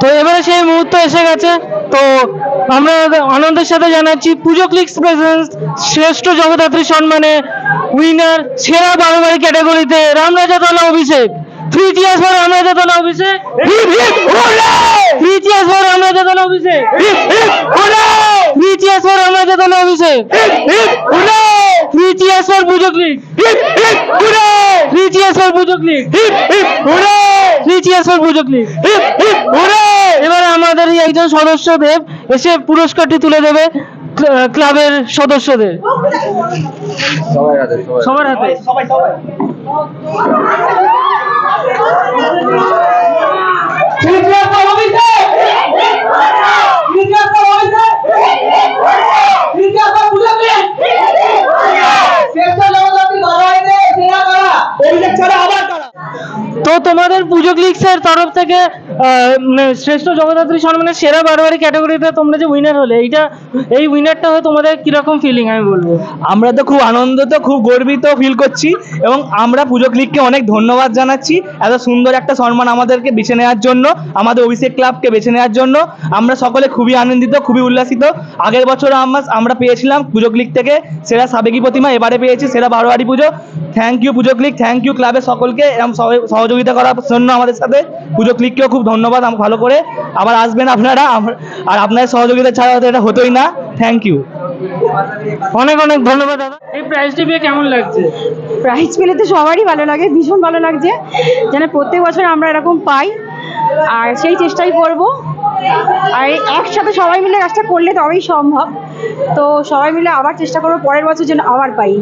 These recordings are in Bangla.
তো এবারে সেই মুহূর্ত এসে গেছে। তো আমরা আনন্দের সাথে জানাচ্ছি পুজো ক্লিক্স প্রেজেন্স শ্রেষ্ঠ জগদ্ধাত্রী সম্মানে উইনার সেরা বারোবারি ক্যাটাগরিতে রামরাজা তলা অভিষেক। অভিষেক। রামরাজা তলা অভিষেক। Ramrajatala Abhishek. For puja click puja click three cheers for puja click এবারে আমাদের একজন সদস্যদের এসে পুরস্কারটি তুলে দেবে ক্লাবের সদস্যদের। সবার হাতে। তো তোমাদের পুজো ক্লিক্সের তরফ থেকে শ্রেষ্ঠ জগদ্ধাত্রী সম্মানের সেরা বারোয়ারি ক্যাটাগরিতে তোমরা যে উইনার হলে, এইটা, এই উইনারটা হয়ে তোমাদের কীরকম ফিলিং আমি বলব? আমরা তো খুব আনন্দিত, খুব গর্বিত ফিল করছি এবং আমরা পুজো ক্লিককে অনেক ধন্যবাদ জানাচ্ছি এত সুন্দর একটা সম্মান আমাদেরকে বেছে নেওয়ার জন্য, আমাদের অভিষেক ক্লাবকে বেছে নেওয়ার জন্য। আমরা সকলে খুবই আনন্দিত, খুবই উল্লাসিত। আগের বছর আমরা আমরা পেয়েছিলাম পুজো ক্লিক থেকে সেরা সাবেকি প্রতিমা, এবারে পেয়েছি সেরা বারোয়ারি puja. Thank you puja click thank you ক্লাবের সকলকে। এরকম সহযোগিতা করার জন্য আমাদের সাথে। পুজো ক্লিককেও খুব ধন্যবাদ আম- ভালো করে। আবার আসবেন আপনারা। আর আপনাদের সহযোগিতা ছাড়া এটা হতোই না। থ্যাংক ইউ অনেক অনেক ধন্যবাদ দাদা। এই প্রাইজটি পেয়ে কেমন লাগছে? প্রাইজ পেলে তো সবারই ভালো লাগে ভীষণ ভালো লাগছে। যেন প্রত্যেক বছর আমরা এরকম পাই। আর সেই চেষ্টাই করব। আর একসাথে সবাই মিলে কাজটা করলে তবেই সম্ভব। তো সবাই মিলে আবার চেষ্টা করব পরের বছর যেন আবার পাই।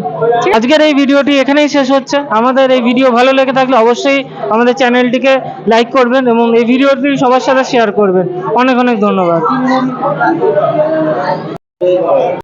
আজকের এই ভিডিওটি এখানেই শেষ হচ্ছে। আমাদের এই ভিডিও ভালো লেগে থাকলে অবশ্যই আমাদের চ্যানেলটিকে লাইক করবেন এবং এই ভিডিওটি সবার সাথে শেয়ার করবেন। অনেক অনেক ধন্যবাদ।